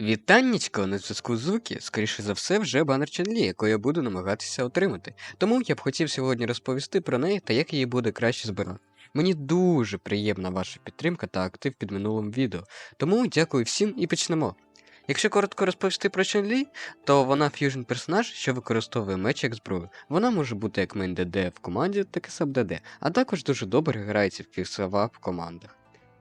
Вітаннячко на зв'язку з Зукі, скоріше за все, вже банер Ченлі, яку я буду намагатися отримати. Тому я б хотів сьогодні розповісти про неї та як її буде краще збирати. Мені дуже приємна ваша підтримка та актив під минулим відео. Тому дякую всім і почнемо. Якщо коротко розповісти про Ченлі, то вона ф'южн персонаж, що використовує меч як зброю. Вона може бути як мейн ДД в команді, так і саб ДД, а також дуже добре грається в кіксава в командах.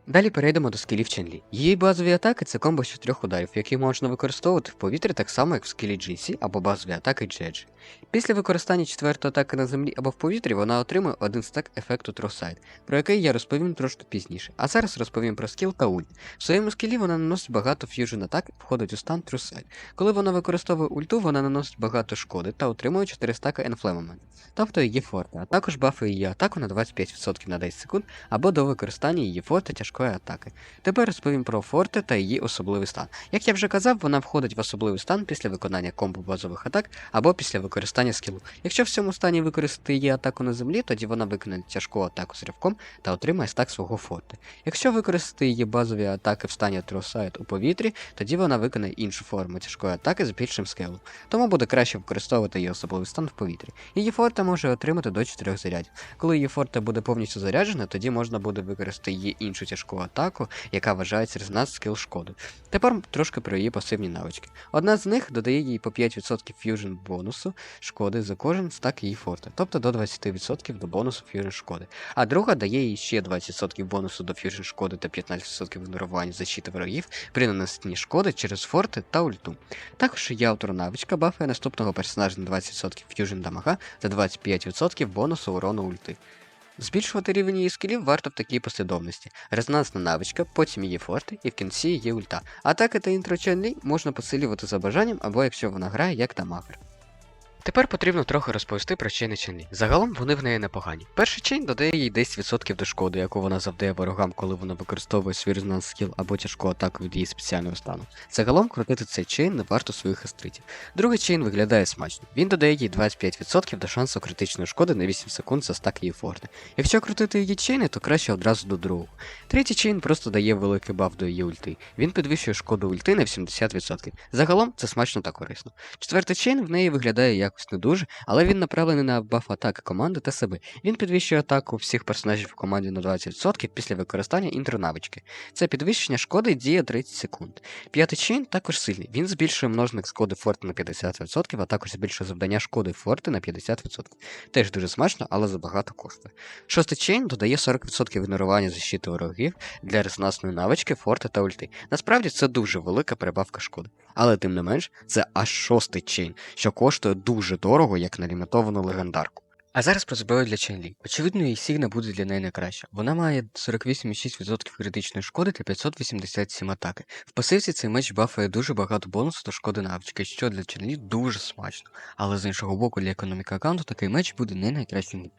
Далі перейдемо до скілів Ченлі. Її базові атаки це комбо з чотирьох ударів, які можна використовувати в повітрі так само, як в скілі GC або базові атаки Джеджі. Після використання четвертої атаки на землі або в повітрі вона отримує один стек ефекту Тросайд, про який я розповім трошки пізніше. А зараз розповім про скіл та. В своєму скілі вона наносить багато ф'южн атак і входить у стан Тросайд. Коли вона використовує ульту, вона наносить багато шкоди та отримує 4 стака Enflammement, тобто її форта, а також бафує її атаку на 25% на 10 секунд або до використання її форти тяжкої атаки. Тепер розповім про форте та її особливий стан. Як я вже казав, вона входить в особливий стан після виконання комбо базових атак або після використання скілу. Якщо в цьому стані використати її атаку на землі, тоді вона виконає тяжку атаку з ривком та отримає стак свого форти. Якщо використати її базові атаки в стані Тросайд у повітрі, тоді вона виконає іншу форму тяжкої атаки з більшим скелом. Тому буде краще використовувати її особливий стан в повітрі. Її форта може отримати до 4 зарядів. Коли її форта буде повністю заряджена, тоді можна буде використати її іншу тяжку атаку, яка вважається резонанс скіл шкоди. Тепер трошки про її пасивні навички. Одна з них додає їй по 5% ф'южн бонусу шкоди за кожен стак її форти, тобто до 20% до бонусу ф'южн шкоди. А друга дає їй ще 20% бонусу до ф'южн шкоди та 15% ігнорування защити ворогів при нанесенні шкоди через форти та ульту. Також є автор навичка бафає наступного персонажа на 20% ф'южн дамага та 25% бонусу урону ульти. Збільшувати рівень її скілів варто в такій послідовності: резонансна навичка, потім її форти і в кінці її ульта. Атаки та інтро Чен-Лі можна посилювати за бажанням або якщо вона грає як дамагер. Тепер потрібно трохи розповісти про чейни Чен-Лі. Загалом вони в неї непогані. Перший чейн додає їй 10% до шкоди, яку вона завдає ворогам, коли вона використовує свій резонанс скіл або тяжку атаку від її спеціального стану. Загалом крутити цей чейн не варто своїх естритів. Другий чейн виглядає смачно. Він додає їй 25% до шансу критичної шкоди на 8 секунд за стак її форти. Якщо крутити її чейни, то краще одразу до другого. Третій чейн просто дає великий баф до її ульти. Він підвищує шкоду ульти на 70%. Загалом це смачно та корисно. Четвертий чейн в неї виглядає якось не дуже, але він направлений на баф атаки команди та себе. Він підвищує атаку всіх персонажів в команді на 20% після використання інтронавички. Це підвищення шкоди діє 30 секунд. П'ятий чейн також сильний. Він збільшує множник шкоди форти на 50%, а також збільшує завдання шкоди форти на 50%. Теж дуже смачно, але забагато коштує. Шостий чейн додає 40% ігнорування защити ворогів для резонансної навички, форти та ульти. Насправді це дуже велика перебавка шкоди. Але тим не менш, це аж шостий чейн, що коштує дуже дорого, як на лімітовану легендарку. А зараз про зброю для Ченлі. Очевидно, її Сігна буде для неї найкраща. Вона має 48,6% критичної шкоди та 587 атаки. В пасивці цей меч бафає дуже багато бонусу до шкоди навички, що для Ченлі дуже смачно. Але з іншого боку, для економіки аккаунту такий меч буде не найкращим.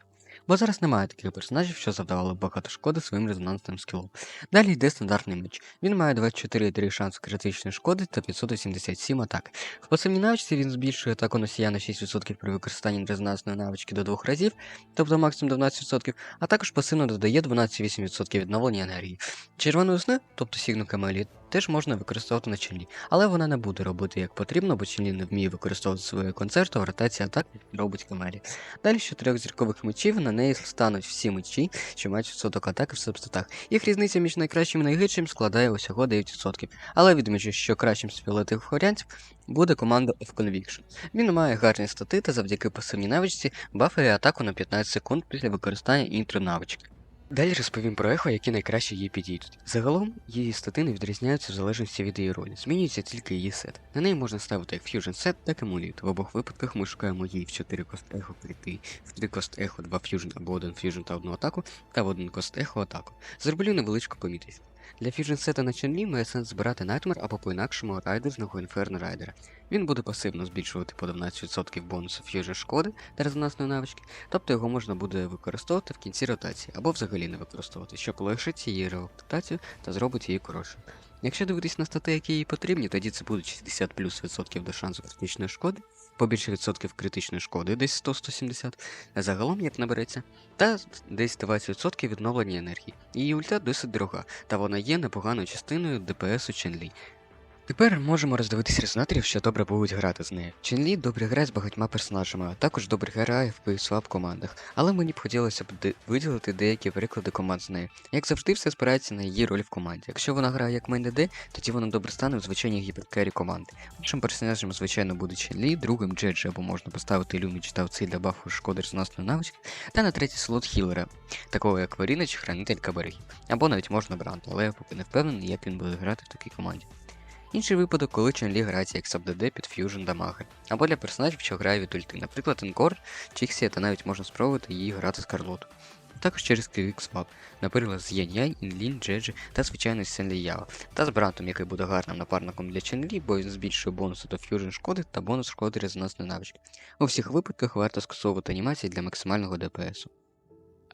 Бо зараз немає таких персонажів, що завдавали багато шкоди своїм резонансним скілом. Далі йде стандартний меч. Він має 24,3 шансу критичної шкоди та 587 атак. В пасивній навичці він збільшує атаку носія на 6% при використанні резонансної навички до двох разів, тобто максимум 12%, а також пасивно додає 12,8% відновлення енергії. Червону сни, тобто сігну камелі, теж можна використовувати на чільні, але вона не буде робити як потрібно, бо чільні не вміє використовувати свою концерту, ротація атак робить камелі. Далі з чотирьох зіркових мечів на неї стануть всі мечі, що мають відсоток атаки в субстатах. Їх різниця між найкращим і найгіршим складає усього 9%. Але відмічу, що кращим з фіолетових варіантів буде команда of Conviction. Він має гарні стати та завдяки пасивній навичці бафає атаку на 15 секунд після використання інтро навички. Далі розповім про ехо, які найкраще їй підійдуть. Загалом її статини відрізняються в залежності від її ролі, змінюється тільки її сет. На неї можна ставити як Fusion сет, так і Муліт. В обох випадках ми шукаємо її в 4 кост ехо прийти, в 3 кост ехо, 2 фьюжн або 1 фьюжн та одну атаку, та в 1 кост ехо атаку. Зроблю невеличку помітність. Для фьюжн сета на Ченлі має сенс збирати Найтмер або по-інакшому райдерного інферно райдера. Він буде пасивно збільшувати по 12% бонусу фьюжн шкоди та резонансної навички, тобто його можна буде використовувати в кінці ротації або взагалі не використовувати, що полегшить її ротацію та зробить її коротшою. Якщо дивитись на стати, які їй потрібні, тоді це будуть 60 плюс відсотків до шансу критичної шкоди, побільше відсотків критичної шкоди, десь 100-170, а загалом як набереться, та десь 20% відновлення енергії. Її ульта досить дорога, та вона є непоганою частиною ДПС у Ченлі. Тепер можемо роздивитись резонаторів, що добре будуть грати з нею. Ченлі добре грає з багатьма персонажами, а також добре грає в PSWAP командах. Але мені б хотілося б виділити деякі приклади команд з нею. Як завжди, все спирається на її роль в команді. Якщо вона грає як мейн ДД, тоді вона добре стане в звичайній гіперкері команди. Першим персонажем, звичайно, буде Ченлі, другим Джеджі, або можна поставити Люміч та цей для бафу шкоди зносної навички, та на третій слот хілера, такого як Варіна чи Хранителька берегів. Або навіть можна Брант, але я поки не впевнений, як він буде грати в такій команді. Інший випадок, коли Ченлі грається як саб-ДД під ф'южн дамаги, або для персонажів, що грає від ульти, наприклад, Енкор, Чіксія, та навіть можна спробувати її грати з Карлоту. Також через Квік Свап, наприклад, з Янь-Янь, Інлін, Джеджі та звичайно з Сенлі Яо, та з Брантом, який буде гарним напарником для Ченлі, бо він збільшує бонуси до ф'южн шкоди та бонус шкоди резонансної навички. У всіх випадках варто скасовувати анімації для максимального ДПСу.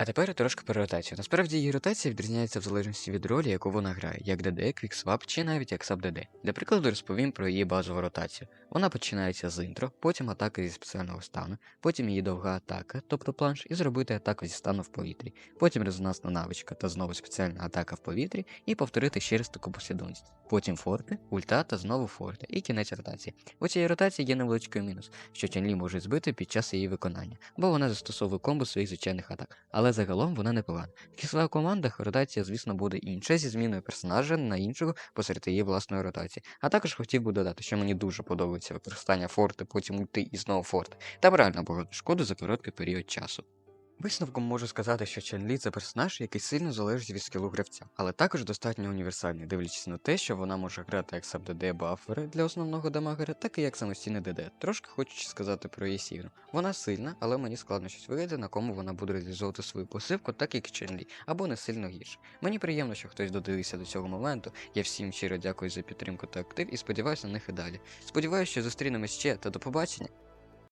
А тепер трошки про ротацію. Насправді її ротація відрізняється в залежності від ролі, яку вона грає, як ДД, квіксвап чи навіть як саб-ДД. Для прикладу розповім про її базову ротацію. Вона починається з інтро, потім атака зі спеціального стану, потім її довга атака, тобто планш, і зробити атаку зі стану в повітрі, потім резонансна навичка та знову спеціальна атака в повітрі, і повторити ще раз таку послідовність. Потім форти, ульта та знову форти, і кінець ротації. У цій ротації є невеличкий мінус, що Ченлі може збити під час її виконання, бо вона застосовує комбо своїх звичайних атак, але загалом вона непогана. В кислих командах ротація, звісно, буде інша зі зміною персонажа на іншого посеред її власної ротації. А також хотів би додати, що мені дуже подобається використання форти, потім ульти і знову форти. Там реально багато шкоди за короткий період часу. Висновком можу сказати, що Чен Лі це персонаж, який сильно залежить від скілу гравця, але також достатньо універсальний, дивлячись на те, що вона може грати як саб ДД бафери для основного дамагера, так і як самостійний ДД. Трошки хочучи сказати про її сігну. Вона сильна, але мені складно щось виявити, на кому вона буде реалізовувати свою посивку, так як Чен Лі, або не сильно гірше. Мені приємно, що хтось додивився до цього моменту. Я всім щиро дякую за підтримку та актив і сподіваюся на них і далі. Сподіваюся, що зустрінемось ще та до побачення.